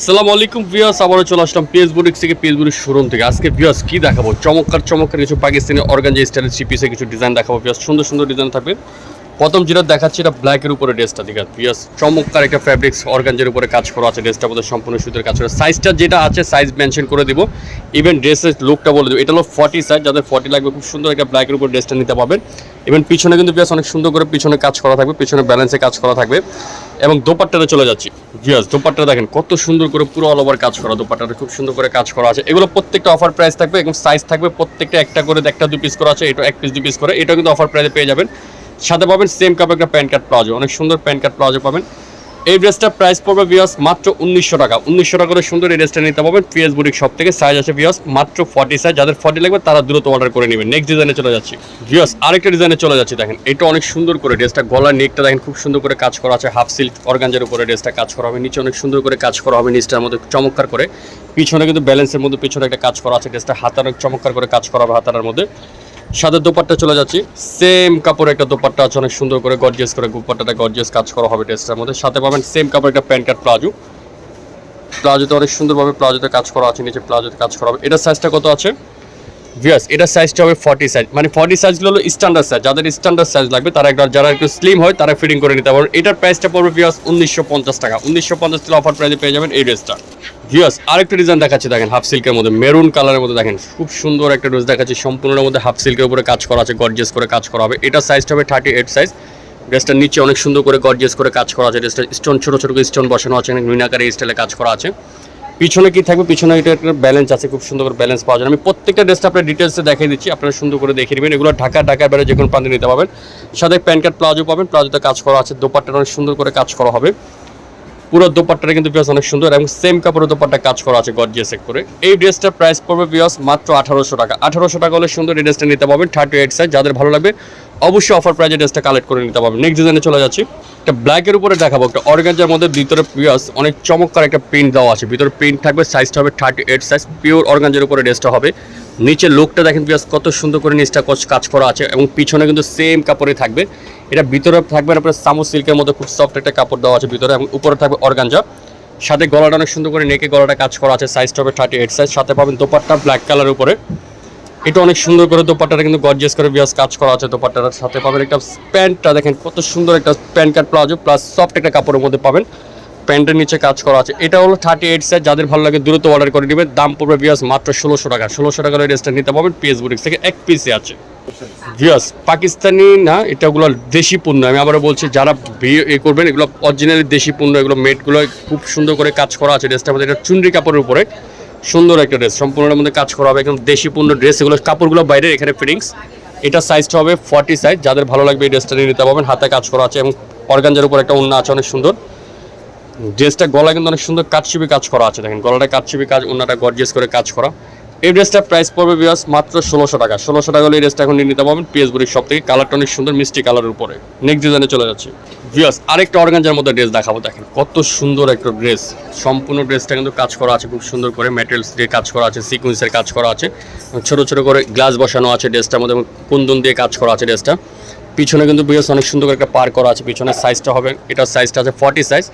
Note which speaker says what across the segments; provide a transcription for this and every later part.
Speaker 1: আসসালামু আলাইকুম ভিউয়ার্স, আবারও চলে আসলাম পিএস থেকে, পিএস শোরুম থেকে। আজকে ভিউয়ার্স কি দেখাবো? চমৎকার চমৎকার কিছু পাকিস্তানি অর্গানজা স্টাইলের সিপিসে কিছু ডিজাইন দেখাবো ভিউয়ার্স। সুন্দর সুন্দর ডিজাইন থাকবে। প্রথম যেটা দেখাচ্ছি এটা ব্ল্যাকের উপরে ড্রেসটা দিকে ভিউয়ার্স চমৎকার একটা ফ্যাব্রিক্স অর্গানজের উপরে কাজ করা আছে ড্রেসটা মধ্যে সম্পূর্ণ সুদের কাজ করা। সাইজটা যেটা আছে সাইজ মেনশন করে দিব। ইভেন ড্রেসের লুকটা বলে দেবো। এটা হলো ফর্টি সাইজ যাদের ফর্টি লাগবে, খুব সুন্দর একটা ব্ল্যাকের উপর ড্রেসটা নিতে পারবেন। ইভেন পিছনে কিন্তু ভিউয়ার্স অনেক সুন্দর করে পিছনে কাজ করা থাকবে, পিছনে ব্যালেন্সে কাজ করা থাকবে। এবং দোপাট্টাতে চলে যাচ্ছি। ভিউয়ার্স দোপাট্টা দেখেন, কত সুন্দর করে পুরো অল ওভার কাজ করা দোপাট্টাটা খুব সুন্দর করে কাজ করা আছে। এগুলো প্রত্যেকটা অফার প্রাইস থাকবে এবং সাইজ থাকবে প্রত্যেকটা একটা করে একটা দু পিস করা আছে, এটা এক পিস দু পিস করে। এটা কিন্তু অফার প্রাইসে পেয়ে যাবেন। সাথে পাবেন সেম কাপে একটা প্যান্ট কার্ড প্লাজো অনেক সুন্দর প্যান্ট কার্ড প্লাজো পাবেন। এই ড্রেসটার প্রাইস পড়বে ভিউয়ার্স মাত্র উনিশশো টাকা। উনিশশো টাকা করে সুন্দর এই ড্রেসটা নিতে পারবেন পিএস বুটিক সব থেকে। সাইজ আছে ভিউয়ার্স মাত্র ফর্টি সাইজ যাদের ফর্টি লাগবে তারা দ্রুত অর্ডার করে নেবেন। নেক্সট ডিজাইনে চলে যাচ্ছি। ভিউয়ার্স আরেকটা ডিজাইনে চলে যাচ্ছি, দেখেন। এটা অনেক সুন্দর করে ড্রেসটা গলার নেকটা দেখেন, খুব সুন্দর করে কাজ করা আছে। হাফ সিল্ক অর্গানজার উপরে ড্রেসটা কাজ করা হবে। নিচে অনেক সুন্দর করে কাজ করা হবে নিচটার মধ্যে, চমৎকার করে। পিছনে কিন্তু ব্যালেন্সের মধ্যে পিছনে একটা কাজ করা আছে ড্রেসটা হাতার চমৎকার করে কাজ করা হবে হাতার মধ্যে। সাদা দোপাট্টা চলে যাচ্ছি। সেম কাপড় একটা দোপাট্টা আছে, অনেক সুন্দর করে গর্জিয়াস করে দোপাট্টাটা গর্জিয়াস কাজ করা হবে ড্রেসটার মধ্যে। সাথে পাবেন সেম কাপড় একটা প্যান্ট কার্ড প্লাজো। প্লাজোতে অনেক সুন্দরভাবে প্লাজোতে কাজ করা আছে, নিচে প্লাজোতে কাজ করা হবে। এটার সাইজটা কত আছে? ভিয়াস এটার সাইজটা হবে ফর্টি সাইজ মানে ফর্টি সাইজগুলো হলো স্ট্যান্ডার্ড সাইজ যাদের স্ট্যান্ডার্ড সাইজ লাগবে, তারা একবার যারা একটু স্লিম হয়, তারা ফিটিং করে নিতে পারবেন এটার প্রাইসটা পড়বে ভিয়াস উনিশশো পঞ্চাশ টাকা। উনিশশো পঞ্চাশ টাকা অফার প্রাইসে পেয়ে যাবেন এই ড্রেসটা ভিয়াস আরেকটা ডিজাইন দেখাচ্ছি, দেখেন হাফ সিল্কের মধ্যে মেরুন কালারের মধ্যে দেখেন, খুব সুন্দর একটা ড্রেস দেখাচ্ছি, সম্পূর্ণের মধ্যে হাফ সিল্কের উপরে কাজ করা আছে গর্জিয়াস করে কাজ করা হবে। এটার সাইজটা হবে থার্টি এইট সাইজ ড্রেসটার নিচে অনেক সুন্দর করে গর্জিয়াস করে কাজ করা আছে। ড্রেসটা স্টোন ছোটো ছোটো স্টোন বসানো আছে, অনেক মিনাকারে স্টাইলে কাজ করা আছে। পিছনে কি থাকবে? পিছনে এটা একটা ব্যালেন্স আছে, খুব সুন্দর করে ব্যালেন্স পাওয়া যায় আমি প্রত্যেকটা ড্রেসটা আপনার ডিটেলসে দেখিয়ে দিচ্ছি, আপনারা সুন্দর করে দেখে নেবেন। এগুলো ঢাকা ঢাকার বাইরে যে কোনো প্রান্তে নিতে পারবেন। সাথে প্যান্ট কার্ড প্লাজো পাবেন, প্লাজোতে কাজ করা আছে, দোপাট্টাটা অনেক সুন্দর করে কাজ করা হবে। পুরো দোপাট্টাটা কিন্তু বিয়াস অনেক সুন্দর এবং সেম কাপড়ের দোপাট্টা কাজ করা আছে গর্জিয়াস এক করে। এই ড্রেসটার প্রাইস পড়বে বিয়াস মাত্র আঠারোশো টাকা। আঠারোশো টাকা হলে সুন্দর এই ড্রেসটা নিতে পারবেন থার্টি এইট সাইজ যাদের ভালো লাগবে অবশ্যই অফার প্রাইজে ড্রেসটা কালেক্ট করে নিতে পারবেন। নেক্সট ডিজাইনে চলে যাচ্ছি। একটা ব্ল্যাকের উপরে দেখাবো। একটা অর্গানজার মধ্যে ভিতরে পিয়াস অনেক চমৎকার একটা প্রিন্ট দেওয়া আছে। ভিতরে প্রিন্ট থাকবে সাইজটা হবে থার্টি এইট সাইজ পিওর অর্গানজার উপরে ড্রেসটা হবে। নিচে লোকটা দেখেন পিয়াস কত সুন্দর করে নিচটা কাজ করা আছে এবং পিছনে কিন্তু সেম কাপড়ে থাকবে। এটা ভিতরে থাকবে আপনার সামো সিল্কের মধ্যে খুব সফট একটা কাপড় দেওয়া আছে ভিতরে এবং উপরে থাকবে অর্গানজা সাথে গলাটা অনেক সুন্দর করে নেকে গলাটা কাজ করা আছে সাইজটা হবে থার্টি এইট সাইজ সাথে পাবেন দোপাট্টা ব্ল্যাক কালার উপরে। এটা অনেক সুন্দর করে দোপাট্টাটা কিন্তু গর্জিয়াস করে বিয়াস কাজ করা আছে দোপাট্টাটার সাথে পাবেন একটা প্যান্টটা, দেখেন কত সুন্দর একটা pant cut palazzo plus soft একটা কাপড়ের মধ্যে পাবেন। প্যান্টের নিচে কাজ করা আছে। এটা হলো থার্টি এইট সাইজ যাদের ভালো লাগে দ্রুত অর্ডার করে নেবেন। দাম পড়বে বিয়াস মাত্র ষোলোশো টাকা। ষোলোশো টাকার ওই ড্রেসটা নিতে পাবেন পিএস বুটিক্স থেকে এক পিসে আছে। ভিয়াস পাকিস্তানি না এটাগুলো দেশি পণ্য। আমি আবারও বলছি, যারা বিয়ে এ করবেন, এগুলো অরিজিনালি দেশি পণ্য, এগুলো মেটগুলো খুব সুন্দর করে কাজ করা আছে ড্রেসটার মধ্যে। এটা চুনরি কাপড়ের উপরে। সুন্দর একটা ড্রেস সম্পূর্ণের মধ্যে কাজ করা হবে একদম দেশি পণ্য ড্রেস এগুলো কাপড়গুলো বাইরে এখানে ফিটিংস এটা সাইজটা হবে ফর্টি সাইজ যাদের ভালো লাগবে এই ড্রেসটা নিয়ে নিতে পারবেন, হাতে কাজ করা আছে এবং অর্গানজার উপর একটা অন্য আছে, অনেক সুন্দর। ড্রেসটা গলা কিন্তু অনেক সুন্দর কাটছিবি কাজ করা আছে, দেখেন গলাটা কাটছিবি কাজ অন্যটা গর্জিয়াস করে কাজ করা। এই ড্রেসটার প্রাইস পড়বে বিয়াস মাত্র ষোলোশো টাকা। ষোলোশো টাকা হলে এই ড্রেসটা এখন নিয়ে নিতে পারবেন পিএস বুড়ির সব থেকে। কালারটা অনেক সুন্দর, মিষ্টি কালারের উপরে। নেক্সট ডিজাইনে চলে যাচ্ছে। বিয়াস আরেকটা অর্গানজার মধ্যে ড্রেস দেখাবো, দেখেন কত সুন্দর একটা ড্রেস সম্পূর্ণ ড্রেসটা কিন্তু কাজ করা আছে, খুব সুন্দর করে ম্যাটেরিয়ালস দিয়ে কাজ করা আছে সিকুয়েন্সের কাজ করা আছে। ছোট ছোট করে গ্লাস বসানো আছে ড্রেসটার মধ্যে কুন্দন দিয়ে কাজ করা আছে ড্রেসটা পিছনে কিন্তু বিয়াস অনেক সুন্দর একটা পার করা আছে পিছনের সাইজটা হবে, এটার সাইজটা আছে ফর্টি সাইজ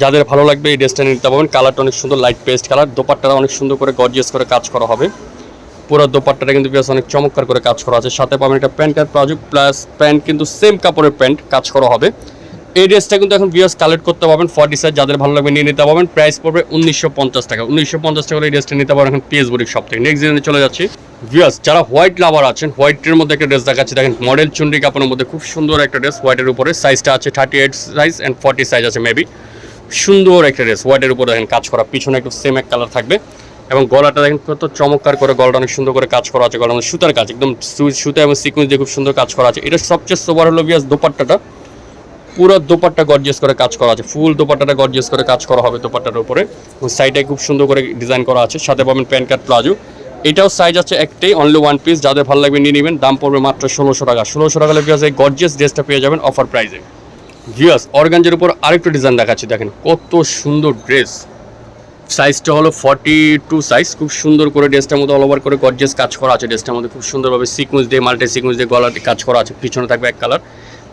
Speaker 1: যাদের ভালো লাগবে এই ড্রেসটা নিতে পারবেন কালারটা অনেক সুন্দর লাইট পেস্ট কালার দোপাট্টাটা অনেক সুন্দর করে গর্জিয়াস করে কাজ করা হবে। পুরো দোপাট্টাটা কিন্তু বেশ অনেক চমৎকার করে কাজ করা আছে। সাথে পাবেন একটা প্যান্ট প্লাজো প্লাস প্যান্ট কিন্তু সেম কাপড়ের প্যান্ট কাজ করা হবে। এই ড্রেসটা কিন্তু এখন বিয়াস কালেক্ট করতে পারবেন ফর্টি সাইজ যাদের ভালো লাগবে নিয়ে নিতে পারবেন। প্রাইস পড়বে উনিশশো পঞ্চাশ টাকা। উনিশশো পঞ্চাশ টাকা এই ড্রেসটা নিতে পারবেন এখন পিএস বুড়ির সব থেকে। নেক্সট দিনে চলে যাচ্ছি। ভিয়াস যারা হোয়াইট লাভার আছেন হোয়াইটের মধ্যে একটা ড্রেস দেখাচ্ছি। দেখেন মডেল চুন্ডি কাপড়ের মধ্যে খুব সুন্দর একটা ড্রেস হোয়াইটের উপরে। সাইজটা আছে thirty eight size and forty size আছে মেবি সুন্দর একটা ড্রেস হোয়াইটের উপরে দেখেন কাজ করা। পিছনে একটু সেম এক কালার থাকবে। এবং গলাটা দেখেন কত চমৎকার করে গলাটা অনেক সুন্দর করে কাজ করা আছে। মধ্যে সুতার কাজ, একদম সুতা এবং সিকুয়েন্স দিয়ে খুব সুন্দর কাজ করা আছে। এটা সবচেয়ে সোবার হলো বিয়াস দোপাট্টাটা। পুরো দোপাট্টা গর্জিয়াস করে কাজ করা আছে। ফুল দোপাট্টাটা গর্জিয়াস করে কাজ করা হবে দোপাট্টার উপরে। সাইডে খুব সুন্দর করে ডিজাইন করা আছে। সাথে পাবেন প্যান্ট কার্ড প্লাজো। এটাও সাইজ আছে একটাই অনলি ওয়ান পিস যাদের ভালো লাগবে নিয়ে নেবেন। দাম পড়বে মাত্র ষোলোশো টাকা। ষোলোশো টাকা বিয়াস এই গর্জিয়াস ড্রেসটা পেয়ে যাবেন অফার প্রাইসে ভিয়াস অর্গানজের উপর আরেকটু ডিজাইন দেখাচ্ছি। দেখেন কত সুন্দর ড্রেস সাইজটা হলো ফর্টি টু সাইজ খুব সুন্দর করে ড্রেসটার মধ্যে অল ওভার করে গর্জিয়াস কাজ করা আছে। ড্রেসটার মধ্যে খুব সুন্দরভাবে সিকুয়েন্স দিয়ে মাল্টি সিকুয়েন্স দিয়ে গলাতে কাজ করা আছে। পিছনে থাকবে এক কালার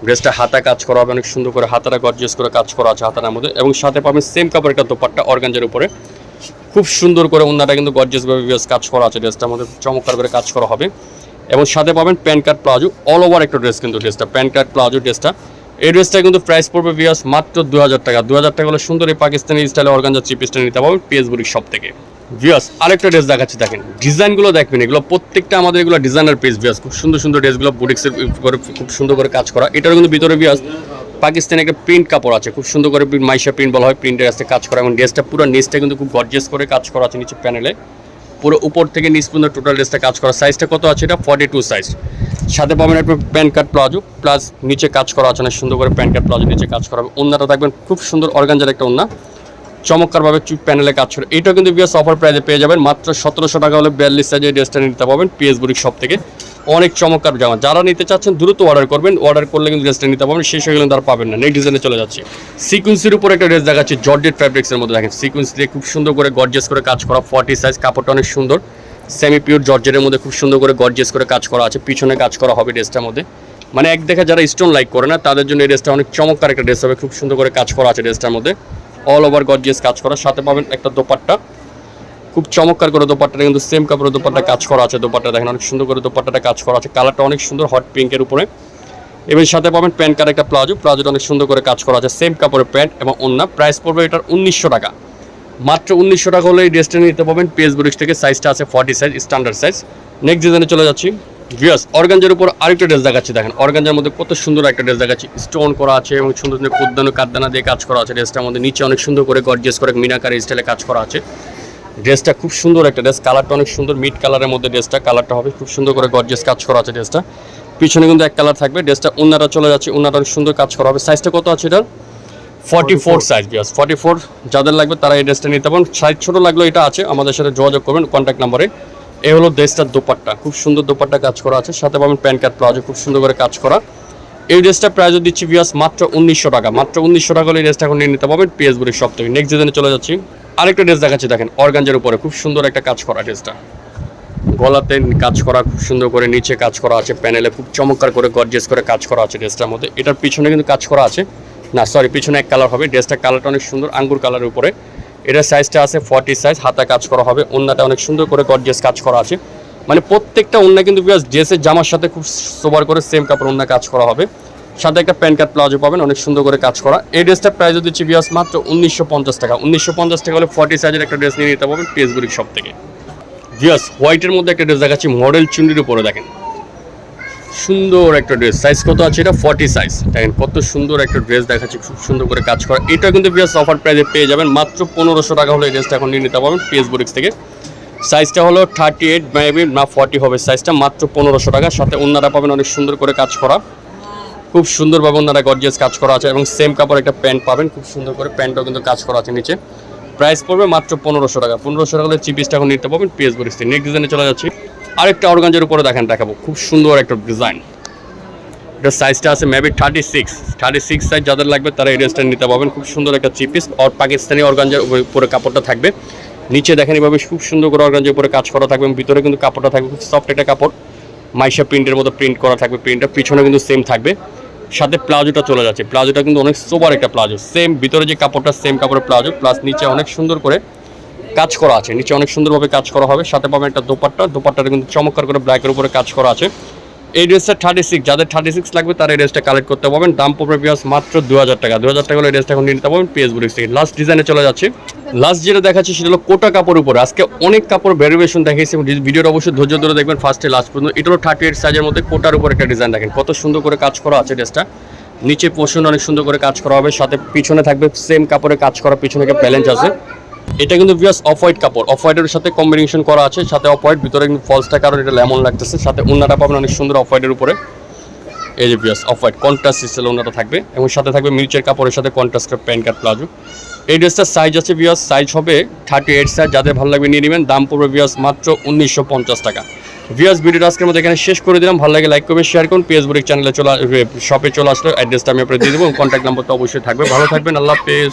Speaker 1: ড্রেসটা হাতা কাজ করা হবে, অনেক সুন্দর করে হাতাটা গর্জিয়াস করে কাজ করা আছে হাতার মধ্যে। এবং সাথে পাবেন সেম কাপড় একটা দোপাট্টা অর্গানজের উপরে। খুব সুন্দর করে ওনাটা কিন্তু গর্জিয়াস ভাবে ভিউয়ার্স কাজ করা আছে ড্রেসটার মধ্যে চমৎকার করে কাজ করা হবে। এবং সাথে পাবেন pant cut palazzo all over একটা ড্রেস কিন্তু ড্রেসটা প্যান কার্ড প্লাজো ড্রেসটা এই ড্রেসটা কিন্তু প্রাইস পড়বে ভিউয়ার্স মাত্র দু হাজার টাকা। দু হাজার টাকা হলে সুন্দর এই পাকিস্তানি স্টাইলে অর্গানজা চিপ স্টাইল নিতে পারবেন পিএসবুড়ির সব থেকে। ভিউয়ার্স আরেকটা ড্রেস দেখাচ্ছি, দেখেন। ডিজাইনগুলো দেখবেন, এগুলো প্রত্যেকটা আমাদের এগুলো ডিজাইনার পেজ ভিউয়ার্স খুব সুন্দর সুন্দর ড্রেসগুলো বুটিক্সের করে খুব সুন্দর করে কাজ করা। এটার কিন্তু ভিতরে ভিউয়ার্স পাকিস্তানি একটা প্রিন্ট কাপড় আছে, খুব সুন্দর করে মাইশা প্রিন্ট বলা হয় প্রিন্টের কাছে কাজ করা। এবং ড্রেসটা পুরো নেসটা কিন্তু খুব গর্জিয়াস করে কাজ করা আছে নিচে প্যানেলে পুরো উপর থেকে নিচ পর্যন্ত টোটাল ড্রেসটা কাজ করা। সাইজটা কত আছে এটা? ফর্টি টু সাইজ সাথে পাবেন আপনার প্যান কার্ড প্লাজো প্লাস নিচে কাজ করা আছে না সুন্দর করে প্যান কার্ড প্লাজো নিচে কাজ করা। হবে ওন্নাটা থাকবেন খুব সুন্দর অর্গানজার একটা ওন্না চমৎকারভাবে চুপ প্যানেলে কাজ করে। এটাও কিন্তু বিয়াস অফার প্রাইজে পেয়ে যাবেন। মাত্র সতেরোশো টাকা হলে বিয়াল্লিশ সাইজের ড্রেসটা নিতে পাবেন পিএস বুড়ির সব থেকে। অনেক চমৎকার জামা। যারা নিতে চাচ্ছেন, দ্রুত অর্ডার করবেন। অর্ডার করলে কিন্তু ড্রেসটা নিতে পারবেন। শেষ হয়ে গেলে তারা পাবেন না। নেক্সট ডিজাইনে চলে যাচ্ছে। সিকুয়েন্সির উপর একটা ড্রেস দেখাচ্ছে। জর্জেট ফ্যাব্রিক্সের মধ্যে দেখেন। সিকুয়েন্স দিয়ে খুব সুন্দর করে গর্জিয়াস করে কাজ করা। ফর্টি সাইজ কাপড়টা অনেক সুন্দর। সেমি পিওর জর্জেটের মধ্যে খুব সুন্দর করে গর্জিয়াস করে কাজ করা আছে। পিছনে কাজ করা হবে ড্রেসটার মধ্যে। মানে এক দেখা যারা স্টোন লাইক করে না, তাদের জন্য এই ড্রেসটা অনেক চমৎকার একটা ড্রেস হবে। খুব সুন্দর করে কাজ করা আছে ড্রেসটার মধ্যে। অল ওভার গর্জিয়াস কাজ করা সাথে পাবেন একটা দোপাট্টা। খুব চমৎকার করে দোপাট্টাটা, কিন্তু সেম কাপড়ের দোপাট্টা কাজ করা আছে দোপাট্টা। দেখেন, অনেক সুন্দর করে দোপাট্টাটা কাজ করা আছে। কালারটা অনেক সুন্দর হট পিঙ্কের উপরে। এবং সাথে পাবেন প্যান্ট কার একটা প্লাজো প্লাজোটা অনেক সুন্দর করে কাজ করা আছে সেম কাপড়ের প্যান্ট এবং অন্য প্রাইস পড়বে এটার উনিশশো টাকা। মাত্র উনিশশো টাকা হলে এই ড্রেসটা নিতে পাবেন। পেস বুরিক্স থেকে সাইজটা আছে forty size standard size next ডিজাইনে চলে যাচ্ছি। ভিউয়ার্স অর্গানজার উপর আরেকটা ড্রেস দেখাচ্ছি দেখেন। অর্গানজার মধ্যে কত সুন্দর একটা ড্রেস দেখাচ্ছি। স্টোন করা আছে এবং সুন্দর সুন্দর কুদ্দানো কাদ্দানা দিয়ে কাজ করা আছে। ড্রেসটার মধ্যে নিচে অনেক সুন্দর করে গর্জিয়াস করে মিনাকার স্টাইলে কাজ করা আছে। ড্রেসটা খুব সুন্দর একটা ড্রেস কালারটা অনেক সুন্দর মিড কালারের মধ্যে ড্রেসটা কালারটা হবে খুব সুন্দর করে গর্জিয়াস কাজ করা আছে ড্রেসটা পিছনে কিন্তু এক কালার থাকবে ড্রেসটা উন্নাটা চলে যাচ্ছে উন্নাটা অনেক সুন্দর কাজ করা হবে। সাইজটা কত আছে এটার? ফর্টি ফোর সাইজ বিয়াস ফর্টি ফোর যাদের লাগবে তারা এই ড্রেসটা নিতে পারেন সাইজ ছোটো লাগলেও এটা আছে আমাদের সাথে যোগাযোগ করবেন কন্ট্যাক্ট নাম্বারে এই হলো ড্রেসটার দোপাট্টা। খুব সুন্দর দোপাট্টা কাজ করা আছে। সাথে পাবেন প্যান কার্ড, প্লাজো, খুব সুন্দর করে কাজ করা। এই ড্রেসটা প্রাইস দিচ্ছি বিয়াস মাত্র উনিশশো টাকা। মাত্র উনিশশো টাকা হলে এই ড্রেসটা এখন নিয়ে নিতে পারবেন পিএস বুড়ির সব থেকে। নেক্সট ডিজাইনে চলে যাচ্ছি। আরেকটা ড্রেস দেখাচ্ছি, দেখেন, অর্গানজের উপরে। খুব সুন্দর একটা কাজ করা ড্রেসটা। গলাতে কাজ করা, খুব সুন্দর করে নিচে কাজ করা আছে, প্যানেলে খুব চমৎকার করে গর্জিয়াস করে কাজ করা আছে ড্রেসটার মধ্যে। এটার পিছনে কিন্তু কাজ করা আছে। না সরি পিছনে এক কালার হবে। ড্রেসটার কালারটা অনেক সুন্দর, আঙ্গুর কালারের উপরে। এটার সাইজটা আছে ফর্টি সাইজ হাতা কাজ করা হবে অন্যটা অনেক সুন্দর করে গর্জিয়াস কাজ করা আছে। মানে প্রত্যেকটা অন্য কিন্তু বিকজ ড্রেসের জামার সাথে খুব সোবার করে সেম কাপড় অন্য কাজ করা হবে। সাথে একটা প্যান কার্ড প্লাজো পাবেন, অনেক সুন্দর করে কাজ করা। এই ড্রেসটার প্রাইস দিচ্ছি বিয়াস মাত্র উনিশশো পঞ্চাশ টাকা। উনিশশো পঞ্চাশ টাকা হলে ফর্টি সাইজের একটা ড্রেস নিয়ে নিতে পারবেন পেসবুরিক সব থেকে। জিয়াস হোয়াইটের মধ্যে একটা ড্রেস দেখাচ্ছি মডেল চুন্ডির উপরে দেখেন। সুন্দর একটা ড্রেস সাইজ কত আছে এটা? ফর্টি সাইজ দেখেন কত সুন্দর একটা ড্রেস দেখাচ্ছি, খুব সুন্দর করে কাজ করা। এটা কিন্তু বিয়াস অফার প্রাইসে পেয়ে যাবেন। মাত্র পনেরোশো টাকা হলে এই ড্রেসটা এখন নিয়ে নিতে পারবেন পিএস বুরিক্স থেকে। সাইজটা হলো থার্টি এইট মেবি না ফর্টি হবে সাইজটা মাত্র পনেরোশো টাকা। সাথে অন্যরা পাবেন অনেক সুন্দর করে কাজ করা। খুব সুন্দরভাবে ওনারা গর্জিয়াস কাজ করা আছে এবং সেম কাপড় একটা প্যান্ট পাবেন। খুব সুন্দর করে প্যান্টও কিন্তু কাজ করা আছে নিচে। প্রাইস পড়বে মাত্র পনেরোশো টাকা। পনেরোশো টাকা হলে চিপিসটা এখন নিতে পারবেন পিএস থেকে। নেক্সট ডিজাইনে চলে যাচ্ছি। আরেকটা অর্গানজের উপরে দেখেন, দেখাবো। খুব সুন্দর একটা ডিজাইন এটা সাইজটা আছে maybe thirty six thirty six size যাদের লাগবে তারা এই ড্রেসটা নিতে পারবেন। খুব সুন্দর একটা চিপিস আর পাকিস্তানি অর্গানজার উপরে কাপড়টা থাকবে। নিচে দেখেন এভাবে খুব সুন্দর করে অর্গানজার উপরে কাজ করা থাকবে ভিতরে কিন্তু কাপড়টা থাকবে খুব সফট একটা কাপড়। মাইশা প্রিন্টের মতো প্রিন্ট করা থাকবে প্রিন্টটা পিছনে কিন্তু সেম থাকবে। সাথে প্লাজোটা চলে যাচ্ছে। প্লাজোটা কিন্তু অনেক সোবার একটা প্লাজো। সেম ভিতরে যে কাপড়টা সেম কাপড়ের প্লাজো। প্লাস নিচে অনেক সুন্দর করে কাজ করা আছে। নিচে অনেক সুন্দরভাবে কাজ করা হবে। সাথে পাবেন একটা দোপাট্টা। দোপাট্টাটা কিন্তু চমৎকার করে ব্ল্যাকের উপরে কাজ করা আছে। এই ড্রেসটা থার্টি সিক্স যাদের থার্টি সিক্স লাগবে, তারা এই ড্রেসটা কালেক্ট করতে পারবেন। দাম পড়বে পিয়াস মাত্র দু হাজার টাকা। দু হাজার টাকা হলে ড্রেসটা এখন নিতে পারবেন পিএস বুড়ি থেকে। লাস্ট ডিজাইনে চলে যাচ্ছে। লাস্ট যেটা দেখাচ্ছি, সেটা হলো কোটা কাপড়ের উপরে। আজকে অনেক কাপড় ভ্যারিয়েশন দেখিয়েছি এবং ভিডিওটা অবশ্যই ধৈর্য ধরে দেখবেন ফার্স্টে লাস্ট পর্যন্ত। এটা হলো থার্টি এইট সাইজের মধ্যে কোটার উপর একটা ডিজাইন দেখেন। কত সুন্দর করে কাজ করা আছে ড্রেসটা। নিচে পোর্শন অনেক সুন্দর করে কাজ করা হবে। সাথে পিছনে থাকবে সেম কাপড়ে কাজ করা, পিছনে একটা প্যালেঞ্জ আছে। এটা কিন্তু ভিউয়ার্স অফ হোয়াইট কাপড়। অফ হোয়াইটের সাথে কম্বিনেশন করা আছে, সাথে অফ হোয়াইট ভিতরে কিন্তু ফলসটা কারণ এটা লেমন লাগতেছে, সাথে উন্নাটা পাবেন অনেক সুন্দর অফ হোয়াইটের উপরে। এই যে ভিউয়ার্স অফ হোয়াইট কন্ট্রাস্ট সিস্টেল উন্নাটা থাকবে, এবং সাথে থাকবে মিউচের কাপড়ের সাথে কন্ট্রাস্ট প্যান্ট কাট প্লাজো। এই ড্রেসটার সাইজ আছে ভিউয়ার্স সাইজ হবে থার্টি এইট সাইজ যাদের ভালো লাগবে নিয়ে নেবেন। দাম পড়বে ভিউয়ার্স মাত্র উনিশশো পঞ্চাশ টাকা। ভিউয়ার্স ভিডিওটা আজকের মধ্যে এখানে শেষ করে দিলাম। ভালো লাগে লাইক করবে শেয়ার করুন। পেজ বুড়ি চ্যানেলে চলে শপে চলে আসলে অ্যাড্রেসটা আমি আপনার দিয়ে দেবো কন্ট্যাক্ট নাম্বার তো অবশ্যই থাকবে। ভালো থাকবেন, আল্লাহ হাফেজ।